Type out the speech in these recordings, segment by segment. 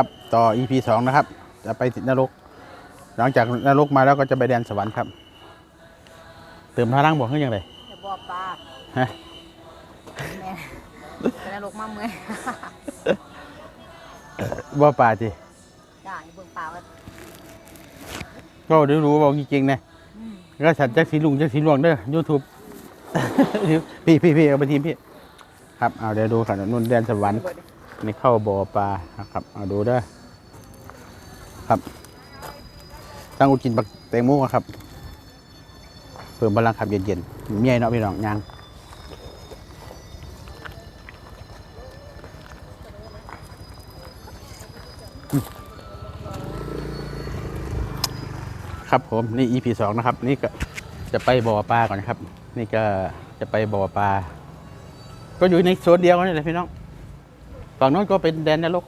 ครับต่อ EP สองนะครับ จะไปนรก หลังจากนรกมาแล้วก็จะไปแดนสวรรค์ครับ เติมพลังบอกเขาอย่างไรจะบอกปลาฮะแม่เป็นนรกมาเมื่อยว่าป่าจีจ้าเบิ่งปลาว่าก็เดี๋ยวรู้บอกจริงๆนะอืมก็ฉันจักสีลุงจักสีหลวงเด้อยูทูบ พี่พี่พี่เอาไปทีมพี่ ครับเอาเดี๋ยวดูครับนุ่นแดนสวรรค์ เบิดดิ นี่เข้าบ่อปลานะครับเอาดูเด้ครับตั้งอุกินบักแตงโมครับ เพิ่มพลังขับเย็นๆเมียเนาะพี่น้องยังครับผมนี่ EP สองนะครับ นี่ก็จะไปบ่อปลาก่อนนะครับ นี่ก็จะไปบ่อปลาก็อยู่ในโซนเดียวกันนี่แหละพี่น้อง ฝั่งโน้นก็เป็นแดนนรก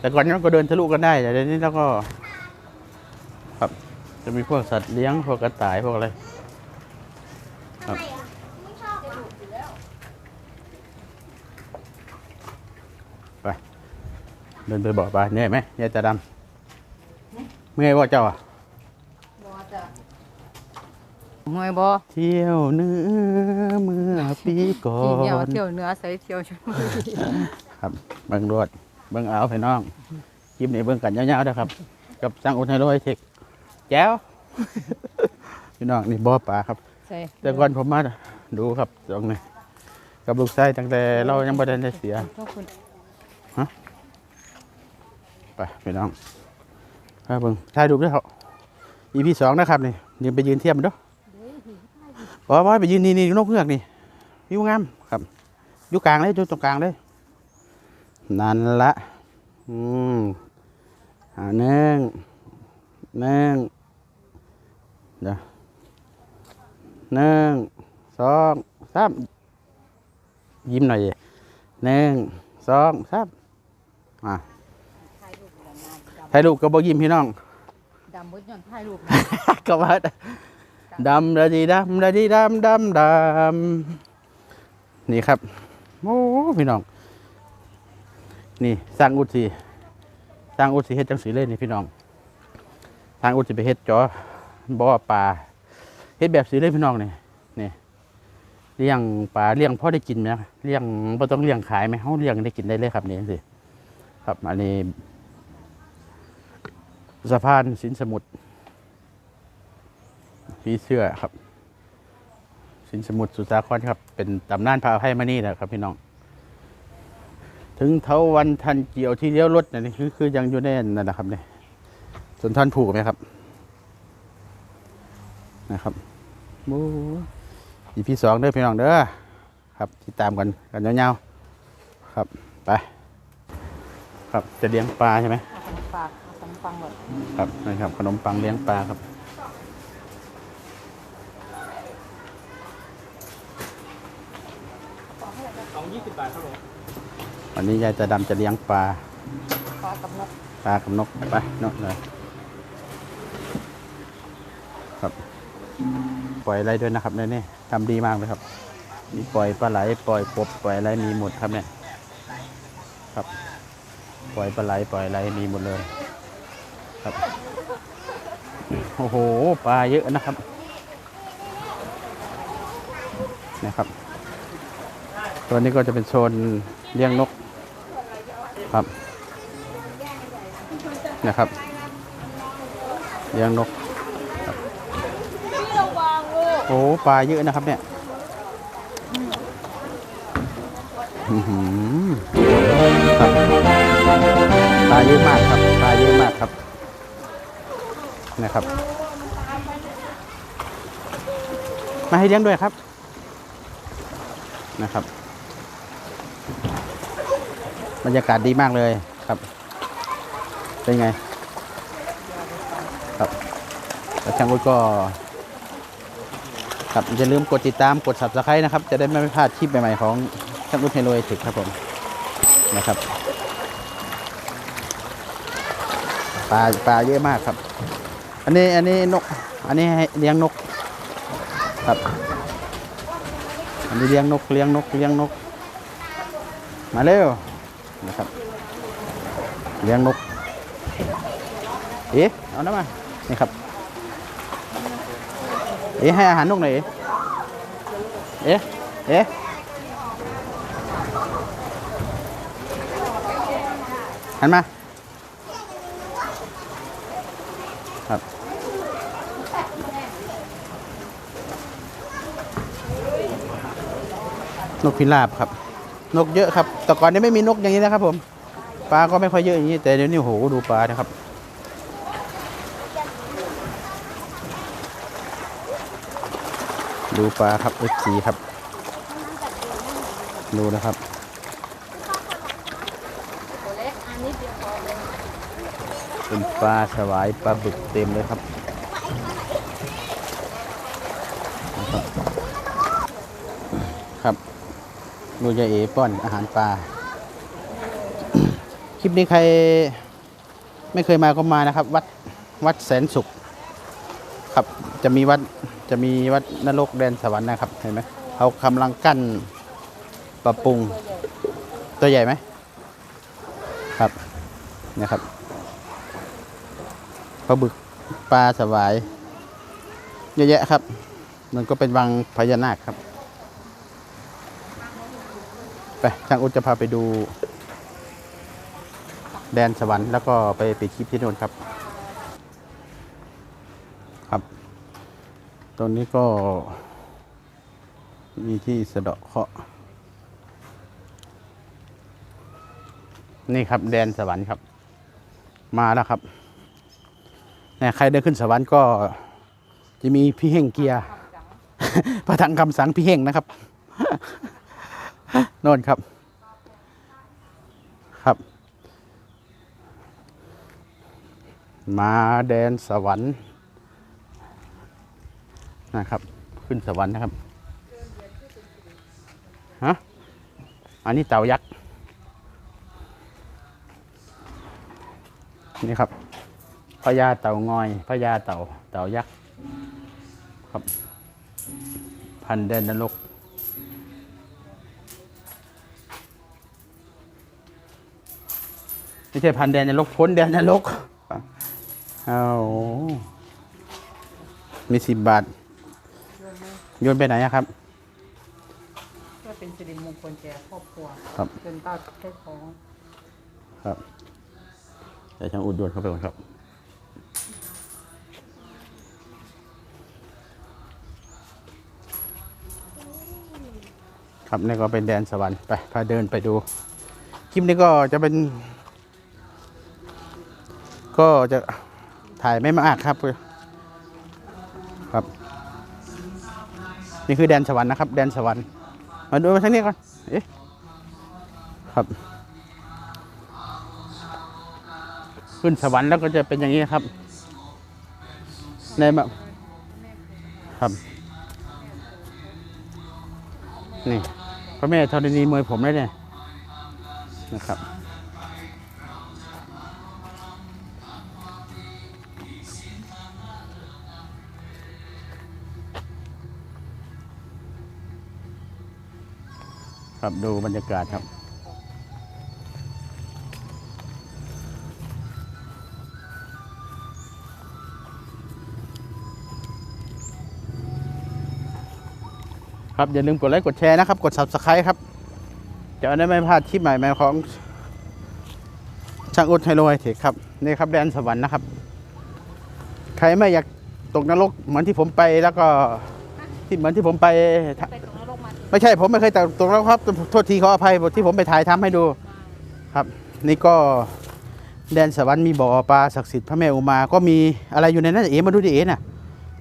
แต่ก่อนนั้นก็เดินทะลุกันได้ แต่เดี๋ยวนี้เราก็ ครับ จะมีพวกสัตว์เลี้ยงพวกกระต่ายพวกอะไรครับไปเดินไปบอกไปเหนื่อยไหมยายตาดำเมื่อยว่าเจ้าอะบ่จ้ะเมื่อยบ่เที่ยวเหนื้อเมื่อปีก่อที่เที่ยวนเที่ยวเหนือใส่เที่ยวชลบุรี ครับเบิ่งรวดเบิ่งเอาพี่น้องคลิปนี้เบิ่งกันยาวๆนะครับ กับจังอุทัยโรยเทคแจ้วพี่น้องนี่บ่อปลาครับใส่แต่ก่อนผมมาดูครับตรงนี้กับลูกไส้ตั้งแต่เรายังบ่ได้ได้เสียขอบคุณไปพี่น้องครับเบิ่งถ่ายรูปด้วยเขา EP สองนะครับนี่ยืนไปยืนเทียบมันเด้วยบอกว่าไปยืนนี่นี่นกเงือกนี่วิวงามครับอยู่กลางเลยอยู่ตรงกลางเลย นั่นละอืมอ่าหนึ่งหนึ่งเดี๋ยวหนึ่งสองสามยิ้มหน่อยดิหนึ่งสองสามอะถ่ายรูปกันนะดถ่ายรูปก็บ่ยิ้มพี่น้องำดำเบิดย้อนถ่ายรูปก็ว่าดำระดีดำระดีดำดำดำนี่ครับโอ้พี่น้อง นี่สร้างอุดสีสร้างอุดสีเฮ็ดจังสีเลยนี่พี่น้องสร้างอุดสีไปเฮ็ดจอบ่อปลาเฮ็ดแบบสีเล่ยพี่น้องนี่นี่เลี้ยงปลาเลี้ยงพ่อได้กินไหมเลี้ยงบ่ต้องเลี้ยงขายไหมเฮาเลี้ยงได้กินได้เลยครับนี่สิครับอันนี้สะพานสินสมุทรผีเสื้อครับ สินสมุทรสุสาครครับ เป็นตำนานพระอภัยมณีนะครับพี่น้อง ถึงเทาวันทันเกี่ยวที่เลี้ยวรถเนี่ยนี่คือคือยังอยู่ในนั่นนะครับเนี่ยส่วนท่านผูกไหมครับ นะครับโอ้อีพีสองเด้อพี่น้องเด้อครับติดตามกันกันยาวๆครับไปครับจะเลี้ยงปลาใช่ไหมเอาขนมปากเอาขนมปังหมดครับนะครับขนมปังเลี้ยงปลาครับ วันนี้ยายตาดำจะเลี้ยงปลา ปลากับนกปลากับนกไปนกเลยครับปล่อยอะไรด้วยนะครับเนี่ยนี่ทำดีมากเลยครับ มีปล่อยปลาไหลปล่อยกบปล่อยอะไรมีหมดครับเนี่ยครับ ปล่อยปลาไหลปล่อยอะไรมีหมดเลย ครับโอ้โหปลาเยอะนะครับนะครับ ตัวนี้ก็จะเป็นโซนเลี้ยงนก ครับนะครับเลี้ยงนกครับโอ้ปลาเยอะนะครับเนี่ยอื้อหือครับปลาเยอะมากครับปลาเยอะมากครับนะครับ มาให้เลี้ยงด้วยครับนะครับ บรรยากาศดีมากเลยครับ เป็นไง ครับแล้วช่างอุ้ยก็ ครับอย่าลืมกดติดตามกด subscribe นะครับ จะได้ไม่พลาดคลิปใหม่ๆของช่างอุ้ยเฮโรเอติกครับผมนะครับปลาปลาเยอะมากครับ อันนี้อันนี้นก อันนี้เลี้ยงนก ครับ อันนี้เลี้ยงนกเลี้ยงนกเลี้ยงนก มาเร็ว นะครับเลี้ยงนก เอ๊ะเอาน้ำมา นี่ครับ เอ๊ะให้อาหารนกหน่อย เอ๊ะ เอ๊ะเอ๊ะหันมา ครับ นกพิราบครับ นกเยอะครับ แต่ก่อนนี้ไม่มีนกอย่างนี้นะครับผม ปลาก็ไม่ค่อยเยอะอย่างนี้ แต่เดี๋ยวนี้โหดูปลานะครับ ดูปลาครับ F4 ครับ ดูนะครับเป็นปลาสวายปลาบึกเต็มเลยครับ ครับ ดูยายเอป้อนอาหารปลา คลิปนี้ใครไม่เคยมาก็มานะครับ วัดวัดแสนสุข ครับจะมีวัดจะมีวัดนรกแดนสวรรค์นะครับเห็นไหมเขากำลังกั้นปรับปรุงตัวใหญ่ไหมครับเนี่ยครับปลาบึกปลาสวายเยอะแยะครับ มันก็เป็นวังพญานาคครับ ไปช่างอุจจะพาไปดู แดนสวรรค์แล้วก็ไปปิดคลิปที่นู่นครับ ครับตรงนี้ก็ มีที่สะเดาะเคราะห์นี่ครับแดนสวรรค์ครับ มาแล้วครับเนี่ยใครเดินขึ้นสวรรค์ก็ จะมีพี่เฮงเกียร์พระถังคำสังพี่เฮงนะครับ โน่นครับ ครับ มาแดนสวรรค์นะครับ ขึ้นสวรรค์นะครับฮะอันนี้เต่ายักษ์นี่ครับพญาเต่างอยพญาเต่าเต่ายักษ์ครับ พันแดนนรก ไม่ใช่พันแดนนรกพ้นแดนนรกเอามีสิบบาท โยนไปไหนอะครับ เพื่อเป็นสิริมงคลแก่ครอบครัวครับเป็นต้าเจ้าของ ครับแต่ช่างอุดโยนเข้าไปก่อนครับ ครับนี่ก็เป็นแดนสวรรค์ไปพาเดินไปดู คลิปนี้ก็จะเป็น ก็จะถ่ายไม่มากครับ ครับ นี่คือแดนสวรรค์นะครับ แดนสวรรค์มาดูมาทางนี้ก่อนเอ๊ะครับ ขึ้นสวรรค์แล้วก็จะเป็นอย่างนี้ครับในแบบครับนี่พระแม่ธรณีมวยผมเลยเนี่ยนะครับ ครับดูบรรยากาศครับ ครับอย่าลืมกดไลค์กดแชร์นะครับ กด subscribe ครับ จะได้ไม่พลาดคลิปใหม่ๆของช่างอุดไฮโลไฮเทคครับนี่ครับแดนสวรรค์นะครับ ใครไม่อยากตกนรกเหมือนที่ผมไปแล้วก็ที่เหมือนที่ผมไป ไปตรงนรกมาถึงไม่ใช่ผมไม่เคยตกตกนรกครับ โทษทีขออภัยที่ผมไปถ่ายทำให้ดูครับ นี่ก็แดนสวรรค์มีบ่อปลาศักดิ์สิทธิ์พระแม่อุมา ก็มีอะไรอยู่ในนั้นเอ๋มาดูดิเอ๋น่ะ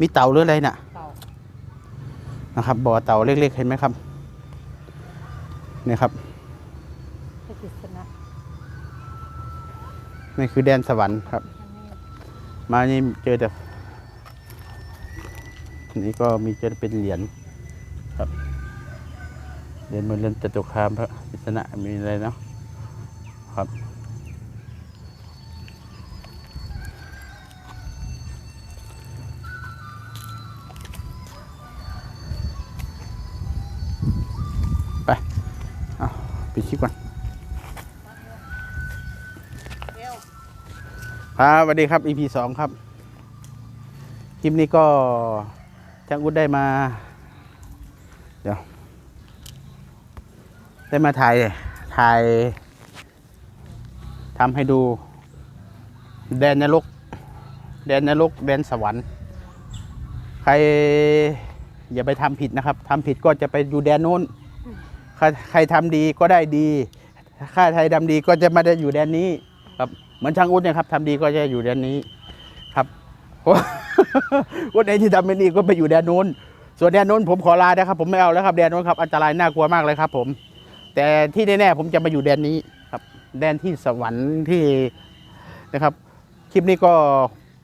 มีเต่าหรืออะไรน่ะเต่านะครับบ่อเต่าเล็กๆเห็นไหมครับเนี่ยครับให้กิษณะนี่คือแดนสวรรค์ครับ มานี่เจอแต่นี่ก็มีเจอเป็นเหรียญครับ เหรียญเหมือนจตุคามพระกิษณะมีอะไรเนาะครับไปเอาปิดคลิปก่อนครับสวัสดีครับ EP สองครับ คลิปนี้ก็ช่างอุดได้มา เดี๋ยว ได้มาถ่ายถ่ายทำให้ดู แดนนรก แดนนรก แดนสวรรค์ ใครอย่าไปทำผิดนะครับทำผิดก็จะไปอยู่แดนโน้น ใครใครทำดีก็ได้ดีถ้าใครทำดีก็จะมาได้อยู่แดนนี้ ครับ เหมือนช่างอุดเนี่ยครับทำดีก็จะอยู่แดนนี้ ครับวันไหนที่ทำไม่ดีก็ไปอยู่แดนโน้น ส่วนแดนโน้นผมขอลานะครับ ผมไม่เอาแล้วครับแดนโน้นครับอันตรายน่ากลัวมากเลยครับ ผม แต่ที่แน่ๆผมจะมาอยู่แดนนี้ครับ แดนที่สวรรค์ที่นะครับ คลิปนี้ก็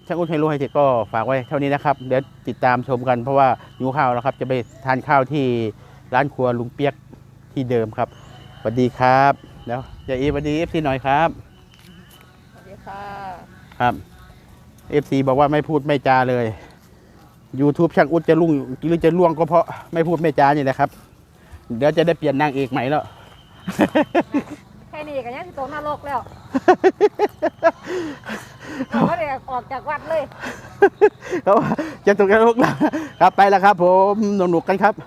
ช่างอุ้นไฮโลไฮเทคก็ฝากไว้เท่านี้นะครับ เดี๋ยวติดตามชมกันเพราะว่าหิวข้าวแล้วครับ จะไปทานข้าวที่ร้านครัวลุงเปียกที่เดิมครับสวัสดีครับเดี๋ยวอย่าอีสวัสดีเอฟซีหน่อยครับสวัสดีค่ะครับเอฟซีบอกว่าไม่พูดไม่จาเลย YouTube ช่างอุดจะลุ่งหรือจะล่วงก็เพราะไม่พูดไม่จานี่แหละครับ เดี๋ยวจะได้เปลี่ยนนางเอกใหม่แล้ว แค่นี้ก็ยังสิตกนรกแล้วเขาก็เลยออกจากวัดเลยเขาว่าจะตกนรกแล้วครับไปแล้วครับ ผมหนุกๆกันครับ